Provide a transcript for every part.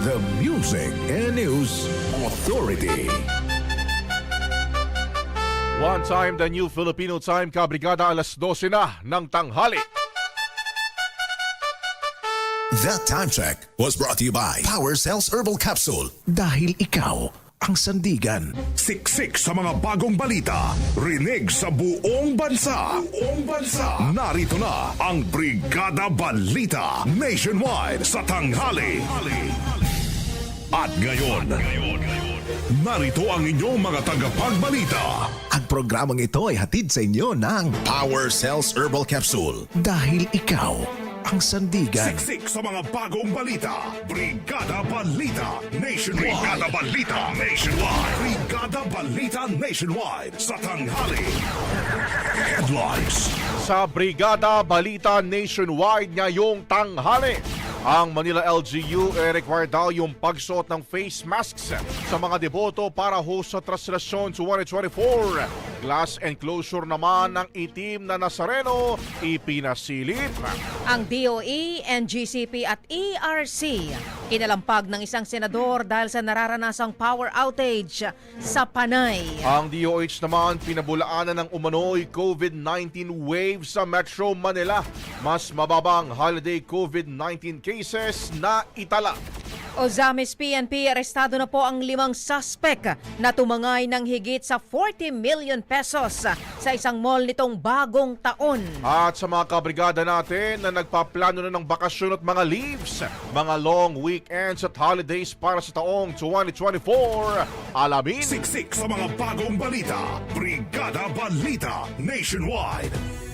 The Music and News Authority. One time, the new Filipino time, kabrigada alas 12 na ng tanghali. That time check was brought to you by Power Cells Herbal Capsule. Dahil ikaw ang sandigan. Siksik sa mga bagong balita. Rinig sa buong bansa. Buong bansa. Narito na ang Brigada Balita Nationwide sa tanghali. At ngayon, narito ang inyong mga tagapagbalita. Ang programang ito ay hatid sa inyo ng Power Cells Herbal Capsule. Dahil ikaw ang sandigan. Siksik sa mga bagong balita. Brigada Balita Nationwide. Brigada Balita Nationwide. Brigada Balita Nationwide sa tanghali. Headlines. Sa Brigada Balita Nationwide ngayong tanghali. Ang Manila LGU ay required daw yung pagsuot ng face masks sa mga deboto para ho sa Traslasyon 2024. Glass enclosure naman ng itim na Nazareno ipinasilip. Ang DOE, NGCP at ERC kinalampag ng isang senador dahil sa nararanasang power outage sa Panay. Ang DOH naman pinabulaanan ng umano'y COVID-19 wave sa Metro Manila. Mas mababang holiday COVID-19 cases na itala. Ozamis PNP, arestado na po ang limang suspect na tumangay ng higit sa 40 million pesos sa isang mall nitong bagong taon. At sa mga kabrigada natin na nagpaplano na ng bakasyon at mga leaves, mga long weekends at holidays para sa taong 2024, alamin Siksik sa mga bagong balita. Brigada Balita Nationwide.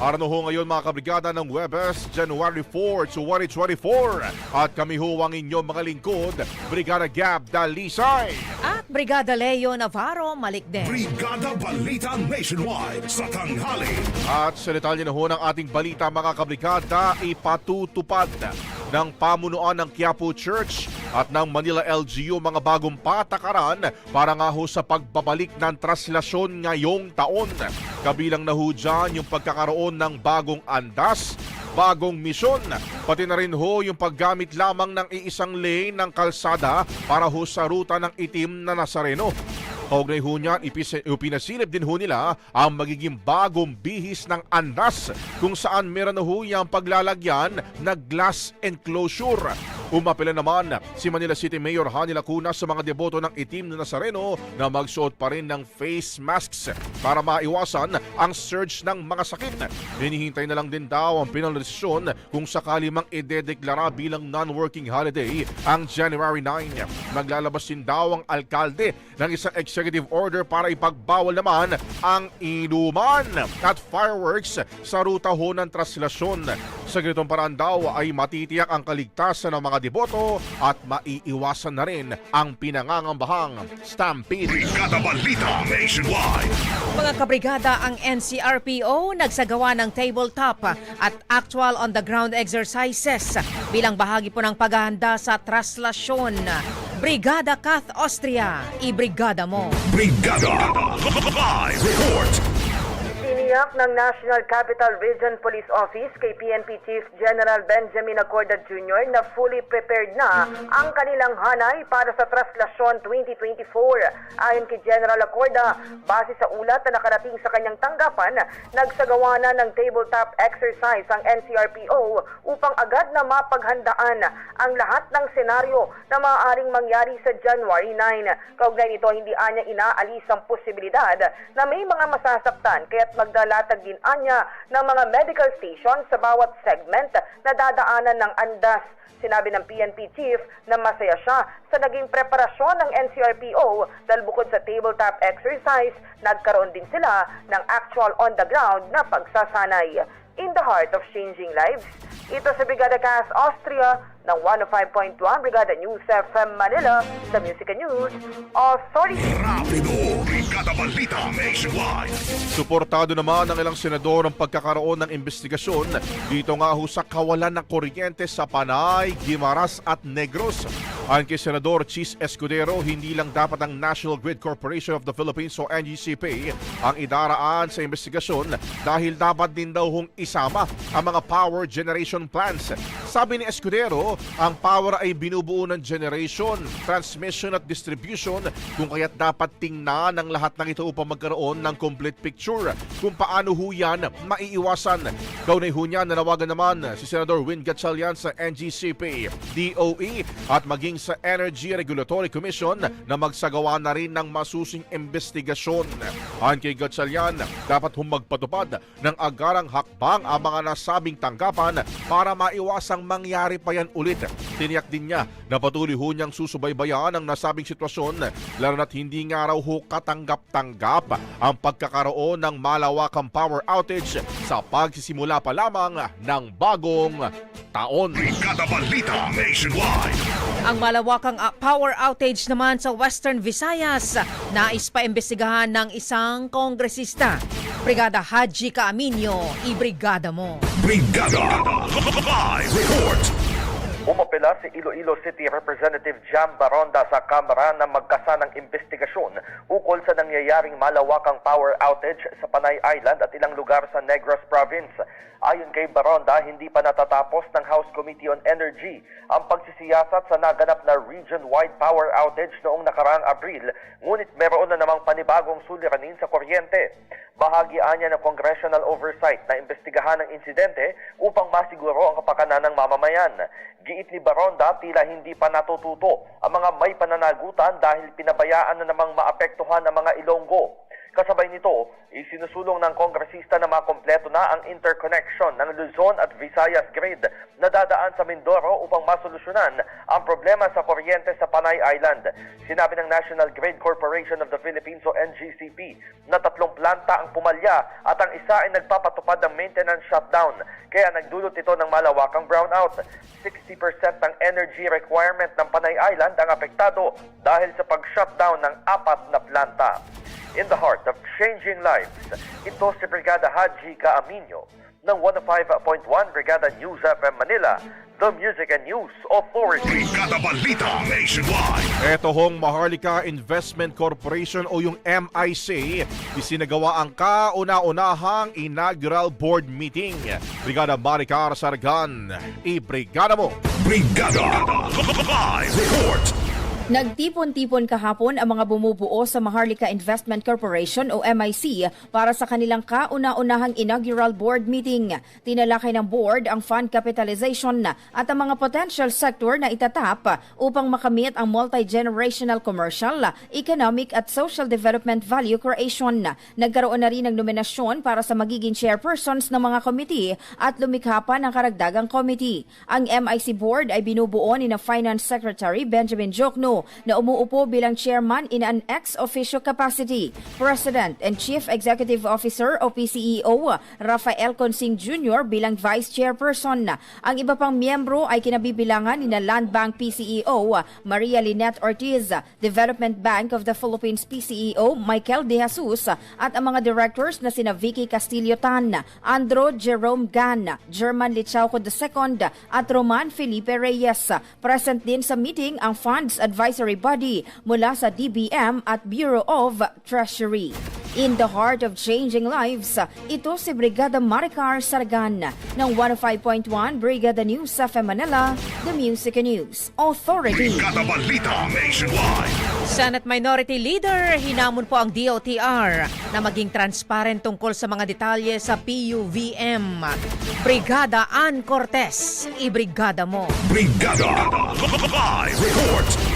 Arano ho ngayon mga kabrigada ng Webes, January 4 to 2024. At kami ho ang inyong mga lingkod, Brigada Gab Dalisay. At Brigada Leo Navarro Malikden. Brigada Balita Nationwide sa tanghali. At sa detalye na ho ng ating balita mga kabrigada, ipatutupad ng pamunuan ng Quiapo Church at ng Manila LGU mga bagong patakaran para nga ho sa pagbabalik ng traslasyon ngayong taon. Kabilang na ho dyan yung pagkakaroon ng bagong andas, bagong misyon, pati na rin ho yung paggamit lamang ng iisang lane ng kalsada para ho sa ruta ng itim na Nazareno. Kaugnay ho niyan, ipinasilip din ho nila ang magiging bagong bihis ng andas kung saan meron ho yung paglalagyan na glass enclosure. Umapila naman si Manila City Mayor Hani Lacuna sa mga deboto ng itim na Nazareno na magsuot pa rin ng face masks para maiwasan ang surge ng mga sakit. Hinihintay na lang din daw ang pinal na desisyon kung sakali mang idedeklara bilang non-working holiday ang January 9. Maglalabas din daw ang alkalde ng isang executive order para ipagbawal naman ang inuman at fireworks sa ruta ho ng traslasyon. Sa ganitong paraan daw ay matitiyak ang kaligtasan ng mga deboto at maiiwasan na rin ang pinangangambahang stampede. Brigada Balita Nationwide. Mga kabrigada, ang NCRPO nagsagawa ng tabletop at actual on-the-ground exercises bilang bahagi po ng paghahanda sa traslasyon. Brigada Kath Austria, ibrigada mo. Brigada Live Report. Tiniyak ng National Capital Region Police Office kay PNP Chief General Benjamin Acorda Jr. na fully prepared na ang kanilang hanay para sa traslasyon 2024. Ayon kay General Acorda, base sa ulat na nakarating sa kanyang tanggapan, nagsagawa na ng tabletop exercise ang NCRPO upang agad na mapaghandaan ang lahat ng senaryo na maaaring mangyari sa January 9. Kaugnay nito, hindi anya inaalis ang posibilidad na may mga masasaktan kaya't maglalatag din anya ng mga medical station sa bawat segment na dadaanan ng andas. Sinabi ng PNP chief na masaya siya sa naging preparasyon ng NCRPO dahil bukod sa tabletop exercise, nagkaroon din sila ng actual on-the-ground na pagsasanay. In the heart of changing lives, ito sa Brigada Cast Austria ng 105.1 Brigada News FM Manila, the Music News Authority. Rapido. Brigada Balita Nationwide. Suportado naman ng ilang senador ang pagkakaroon ng investigasyon dito nga ho sa kawalan ng kuryente sa Panay, Guimaras at Negros. Ayon kay Senador Chis Escudero, hindi lang dapat ang National Grid Corporation of the Philippines o NGCP ang idaraan sa investigasyon dahil dapat din daw hong isama ang mga power generation plants. Sabi ni Escudero, ang power ay binubuo ng generation, transmission at distribution kung kaya't dapat tingnan ang lahat ng ito upang magkaroon ng complete picture kung paano ho maiiwasan. Kaunay ho niya nanawagan naman si Senador Win Gatchalian sa NGCP, DOE at maging sa Energy Regulatory Commission na magsagawa na rin ng masusing investigasyon. Ayon kay Gatchalian, dapat humagpatupad ng agarang hakbang ang mga nasabing tanggapan para maiwasang mangyari pa yan ulit. Tiniyak din niya na patuloy ho niyang susubaybayan ang nasabing sitwasyon lalo na't hindi nga raw ho katanggap-tanggap ang pagkakaroon ng malawakang power outage sa pagsisimula pa lamang ng bagong taon. Brigada Balita Nationwide. Ang malawakang uh, power outage naman sa Western Visayas, nais pa imbestigahan ng isang kongresista. Brigada Haji Kaaminyo, ibrigada mo. Brigada Live Report. Umapela si Iloilo City Representative Jam Baronda sa Kamara na magkasa ng investigasyon ukol sa nangyayaring malawakang power outage sa Panay Island at ilang lugar sa Negros Province. Ayon kay Baronda, hindi pa natatapos ng House Committee on Energy ang pagsisiyasat sa naganap na region-wide power outage noong nakaraang Abril, ngunit meron na namang panibagong suliranin sa kuryente. Bahagi niya ng congressional oversight na imbestigahan ang insidente upang masiguro ang kapakanan ng mamamayan. Giit ni Baronda tila hindi pa natututo ang mga may pananagutan dahil pinabayaan na namang maapektuhan ang mga Ilonggo. Kasabay nito, isinusulong ng kongresista na makompleto na ang interconnection ng Luzon at Visayas grid na dadaan sa Mindoro upang masolusyonan ang problema sa kuryente sa Panay Island. Sinabi ng National Grid Corporation of the Philippines o NGCP na tatlong planta ang pumalya at ang isa ay nagpapatupad ng maintenance shutdown kaya nagdulot ito ng malawakang brownout. 60% ng energy requirement ng Panay Island ang apektado dahil sa pag-shutdown ng apat na planta. In the heart of changing lives, ito si Brigada Haji Kaaminyo ng 105.1 Brigada News FM Manila, the Music and News Authority. Brigada Balita Nationwide. Ito hong Maharlika Investment Corporation o yung MIC, isinagawa ang kauna-unahang inaugural board meeting. Brigada Maricar Sargan, i-brigada mo! Brigada Live Report. Nagtipon-tipon kahapon ang mga bumubuo sa Maharlika Investment Corporation o MIC para sa kanilang kauna-unahang inaugural board meeting. Tinalakay ng board ang fund capitalization at ang mga potential sector na itatap upang makamit ang multi-generational commercial, economic at social development value creation. Nagkaroon na rin ng nominasyon para sa magiging chairpersons ng mga committee at lumikha pa ng karagdagang committee. Ang MIC board ay binubuo ni na Finance Secretary Benjamin Jokno, Na umuupo bilang chairman in an ex-officio capacity. President and Chief Executive Officer o PCEO Rafael Consing Jr. bilang Vice Chairperson. Ang iba pang miyembro ay kinabibilangan ni na Land Bank PCEO Maria Lynette Ortiz, Development Bank of the Philippines PCEO Michael De Jesus at ang mga directors na sina Vicky Castillo Tan, Andro Jerome Gan, German Lichauco II at Roman Felipe Reyes. Present din sa meeting ang Funds Advisory Body mula sa DBM at Bureau of Treasury. In the heart of changing lives, ito si Brigada Maricar Sargan ng 105.1 Brigada News sa Manila, The Music and News Authority. Brigada Balita Nationwide. Senate Minority Leader, hinamon po ang DOTR na maging transparent tungkol sa mga detalye sa PUVM. Brigada Ann Cortez, ibrigada mo. Brigada. Live report.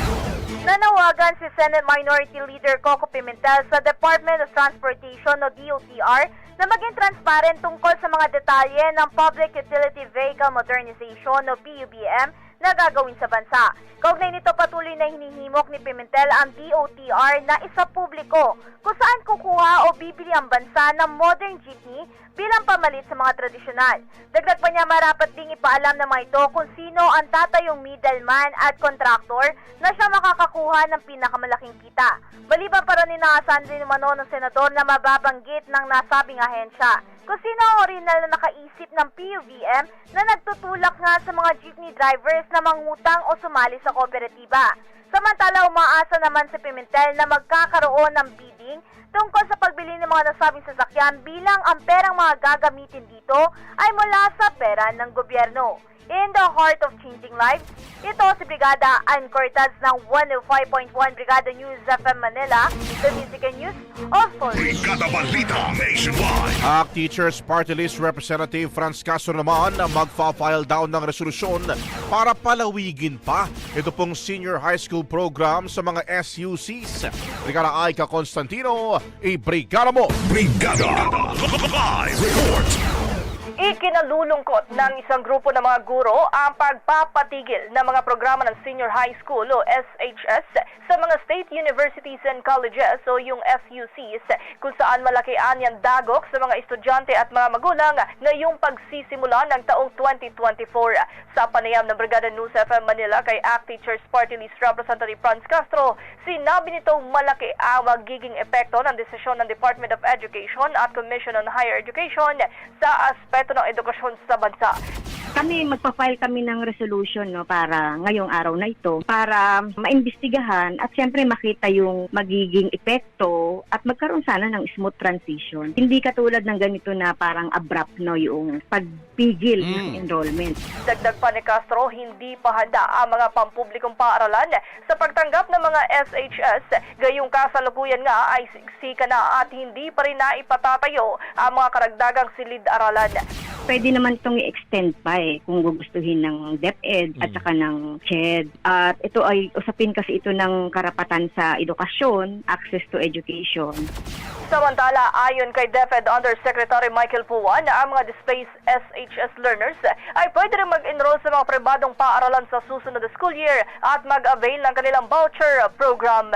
Nanawagan si Senate Minority Leader Coco Pimentel sa Department of Transportation o DOTR na maging transparent tungkol sa mga detalye ng Public Utility Vehicle Modernization o PUBM na gagawin sa bansa. Kaugnay nito patuloy na hinihimok ni Pimentel ang DOTR na isa publiko kung saan kukuha o bibili ang bansa ng modern jeepney bilang pamalit sa mga tradisyonal. Dagdag pa niya marapat ding ipaalam ng mga ito kung sino ang tatayong middleman at contractor na siya makakakuha ng pinakamalaking kita. Maliban pa rin inaasahan din umano ng senador na mababanggit ng nasabing ahensya kung sino ang original na nakaisip ng PUVM na nagtutulak nga sa mga jeepney drivers na mangutang o sumali sa kooperatiba. Samantala, umaasa naman si Pimentel na magkakaroon ng bidding tungkol sa pagbili ng mga nasabing sasakyan bilang ang perang mga gagamitin dito ay mula sa pera ng gobyerno. In the heart of changing lives, ito si Brigada Ann Cortez ng 105.1 Brigada News FM Manila, the Music and News Authority. Brigada Balita Nationwide. ACT Teachers Party List Representative Franz Castro naman magfa-file down ng resolusyon para palawigin pa ito pong senior high school program sa mga SUCs. Brigada Aika Constantino, i-brigada mo! Brigada. Live report. Ikinalulungkot ng isang grupo ng mga guro ang pagpapatigil ng mga programa ng Senior High School o SHS sa mga state universities and colleges o yung SUCs kung saan malaki anyang dagok sa mga estudyante at mga magulang ngayong pagsisimula ng taong 2024. Sa panayam ng Brigada News FM Manila kay ACT Teachers Party List Representative Franz Castro, sinabi nitong malaki ang magiging epekto ng desisyon ng Department of Education at Commission on Higher Education sa aspeto ng edukasyon sa bansa. Kami magpa-file kami ng resolution no para ngayong araw na ito para maimbestigahan at siyempre makita yung magiging epekto at magkaroon sana ng smooth transition. Hindi katulad ng ganito na parang abrupt no yung pagpigil ng enrollment. Dagdag pa ni Castro, hindi pa handa ang mga pampublikong paaralan sa pagtanggap ng mga SHS. Gayong kasalukuyan nga ay siksika na at hindi pa rin naipatatayo ang mga karagdagang silid-aralan. Pwede naman itong i-extend pa eh kung gugustuhin ng DepEd at saka ng CHED. At ito ay usapin kasi ito ng karapatan sa edukasyon, access to education. Samantala, ayon kay DepEd Undersecretary Michael Puwan, ang mga displaced SHS learners ay pwede rin mag-enroll sa mga pribadong paaralan sa susunod na school year at mag-avail ng kanilang voucher program.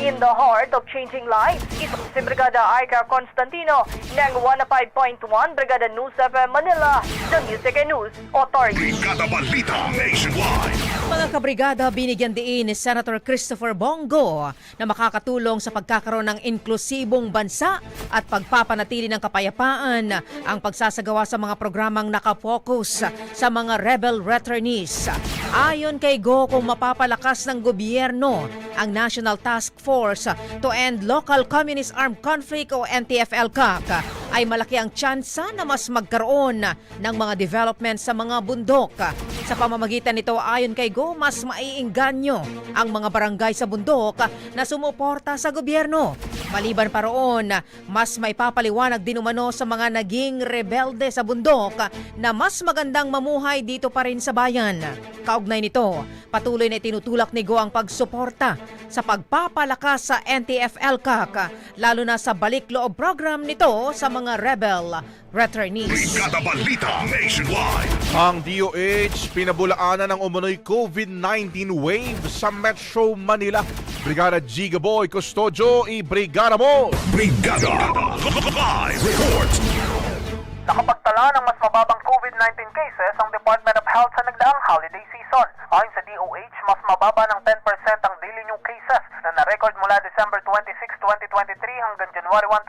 In the heart of changing lives, ito si Brigada Aika Constantino ng 105.1 Brigada News FM Manila, the Music and News Authority. Brigada Balita Nationwide. Mga kabrigada, binigyan din ni Senator Christopher Bongo na makakatulong sa pagkakaroon ng inklusibong bansa at pagpapanatili ng kapayapaan ang pagsasagawa sa mga programang nakapokus sa mga rebel returnees. Ayon kay Go, kung mapapalakas ng gobyerno ang National Task Force to End Local Communist Armed Conflict o NTF-ELCAC, ay malaki ang tsansa na mas magkaroon ng mga development sa mga bundok. Sa pamamagitan nito, ayon kay Go, mas maiinganyo ang mga barangay sa bundok na sumuporta sa gobyerno. Maliban pa roon, mas may papaliwanag din umano sa mga naging rebelde sa bundok na mas magandang mamuhay dito pa rin sa bayan. Kaugnay nito, patuloy na tinutulak ni Go ang pagsuporta sa pagpapalakas sa NTF-ELCAC, lalo na sa balik loob program nito sa mga rebel returnees. Brigada Balita Nationwide. Ang DOH pinabulaanan ng umunoy COVID-19 wave sa Metro Manila. Brigada Giga Boy Custodio, i-brigada mo! Brigada Live Report. Nakapagtala ng mas mababang COVID-19 cases ang Department of Health sa nagdaang holiday season. Ayon sa DOH, mas mababa ng 10% ang daily new cases na na-record mula December 26, 2023 hanggang January 1,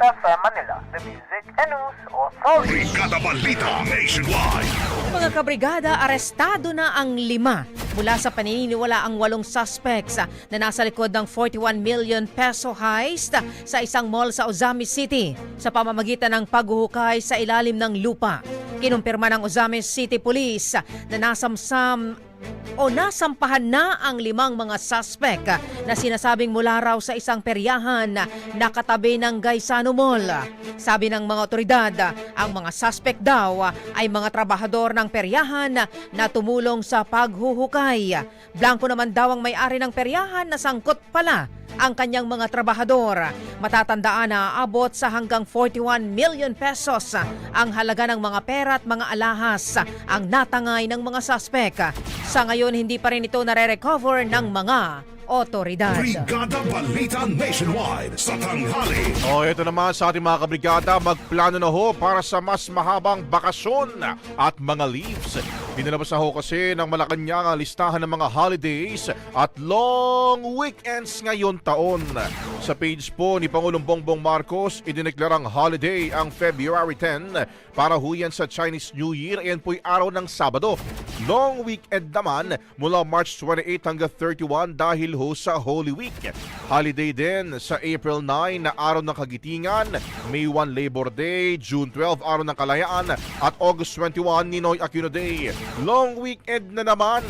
FM Manila, the Music and News Authority. Brigada Balita Nationwide. Mga kabrigada, arestado na ang lima mula sa paniniwala ang walong suspects na nasa likod ng 41 million peso heist sa isang mall sa Ozamis City sa pamamagitan ng paghuhukay sa ilalim ng lupa. Kinumpirma ng Ozamis City Police na nasamsam o nasampahan na ang limang mga suspect na sinasabing mula raw sa isang peryahan na nakatabi ng Gaisano Mall. Sabi ng mga otoridad, ang mga suspect daw ay mga trabahador ng peryahan ah, na tumulong sa paghuhukay. Blanco naman daw ang may-ari ng peryahan na sangkot pala ang kanyang mga trabahador. Matatandaan na abot sa hanggang 41 million pesos ang halaga ng mga pera at mga alahas ang natangay ng mga suspect. Sa ngayon, hindi pa rin ito nare-recover ng mga otoridad. Brigada Balita Nationwide sa tanghali. O ito naman sa ating mga kabrigada, magplano na ho para sa mas mahabang bakasyon at mga leaves. Pinalabas na ho kasi ng Malacanang ang listahan ng mga holidays at long weekends ngayon taon. Sa page po ni Pangulong Bongbong Marcos, idineklarang holiday ang February 10 para ho yan sa Chinese New Year. Yan po'y araw ng Sabado. Long weekend naman mula March 28 hanggang 31 dahil ho sa Holy Week. Holiday din sa April 9 na araw ng kagitingan, May 1 Labor Day, June 12 araw ng kalayaan at August 21 Ninoy Aquino Day. Long weekend na naman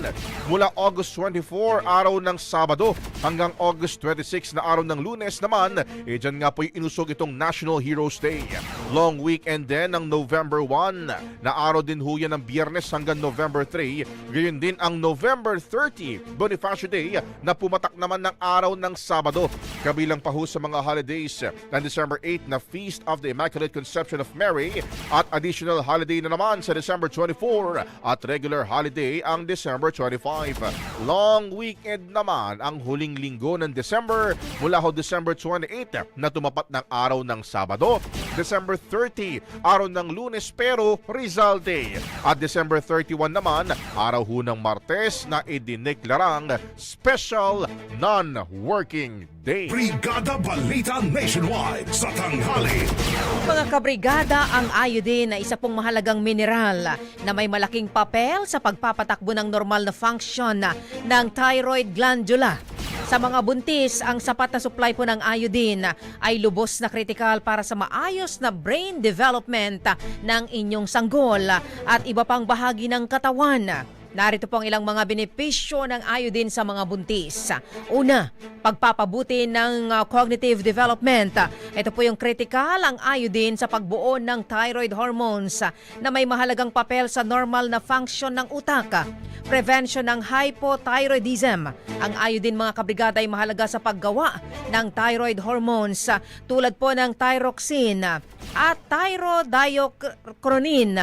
mula August 24 araw ng Sabado hanggang August 26 na araw ng Lunes naman. Eh dyan nga po inusog itong National Heroes Day. Long weekend din ng November 1 na araw din ho yan ng Biyernes hanggang November 3. Gayon din ang November 30 Bonifacio Day na pumatak naman ng araw ng Sabado. Kabilang pa ho sa mga holidays ng December 8 na Feast of the Immaculate Conception of Mary at additional holiday na naman sa December 24 at regular holiday ang December 25. Long weekend naman ang huling linggo ng December mula ho December 28 na tumapat ng araw ng Sabado, December 30 araw ng Lunes pero Rizal Day at December 31 naman araw ho ng Martes na idineklarang Special Non-Working Day. Brigada Balita Nationwide sa tanghali. Mga kabrigada, ang iodine ay isa pong mahalagang mineral na may malaking papel sa pagpapatakbo ng normal na function ng thyroid glandula. Sa mga buntis, ang sapat na supply po ng iodine ay lubos na kritikal para sa maayos na brain development ng inyong sanggol at iba pang bahagi ng katawan. Narito po ang ilang mga benepisyo ng iodine sa mga buntis. Una, pagpapabuti ng uh, cognitive development. Ito po yung critical ang iodine sa pagbuo ng thyroid hormones na may mahalagang papel sa normal na function ng utak. Prevention ng hypothyroidism. Ang iodine mga kabrigada ay mahalaga sa paggawa ng thyroid hormones tulad po ng thyroxine at thyrodochronin.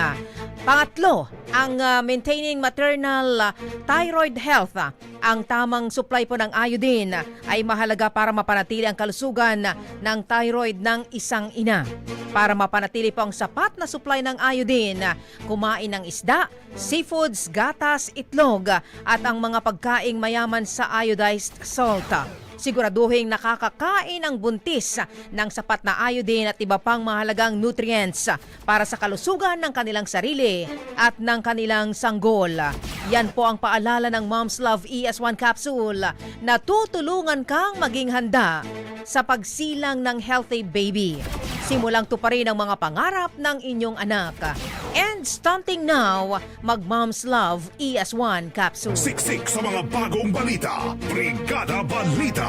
Pangatlo, ang uh, maintaining maternal uh, thyroid health. Ang tamang supply po ng iodine ay mahalaga para mapanatili ang kalusugan ng thyroid ng isang ina. Para mapanatili po ang sapat na supply ng iodine, kumain ng isda, seafoods, gatas, itlog at ang mga pagkaing mayaman sa iodized salt. Siguraduhin nakakakain ang buntis ng sapat na iodine at iba pang mahalagang nutrients para sa kalusugan ng kanilang sarili at ng kanilang sanggol. Yan po ang paalala ng Mom's Love ES1 capsule na tutulungan kang maging handa sa pagsilang ng healthy baby. Simulang tuparin ang mga pangarap ng inyong anak. And stunting now, mag Mom's Love ES1 capsule. Siksik sa mga bagong balita. Brigada Balita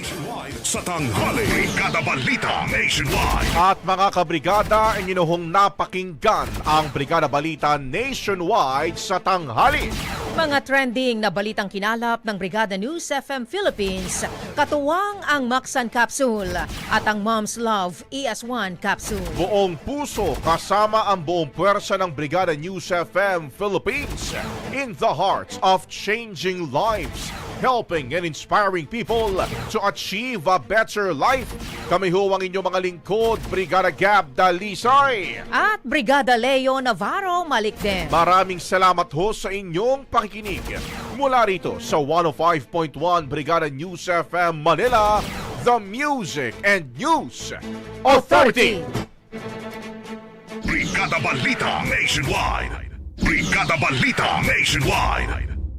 Sa tanghali. Brigada Balita Nationwide. At mga kabrigada, inyong napakinggan ang Brigada Balita Nationwide sa tanghali. Mga trending na balitang kinalap ng Brigada News FM Philippines, katuwang ang Maxan Capsule at ang Mom's Love ES1 Capsule. Buong puso kasama ang buong puwersa ng Brigada News FM Philippines in the hearts of changing lives, helping and inspiring people to achieve a better life. Kami ho ang inyong mga lingkod, Brigada Gab Dalisay. At Brigada Leo Navarro Malikden. Maraming salamat ho sa inyong pakikinig. Mula rito sa 105.1 Brigada News FM Manila, The Music and News Authority. Brigada Balita Nationwide. Brigada Balita Nationwide.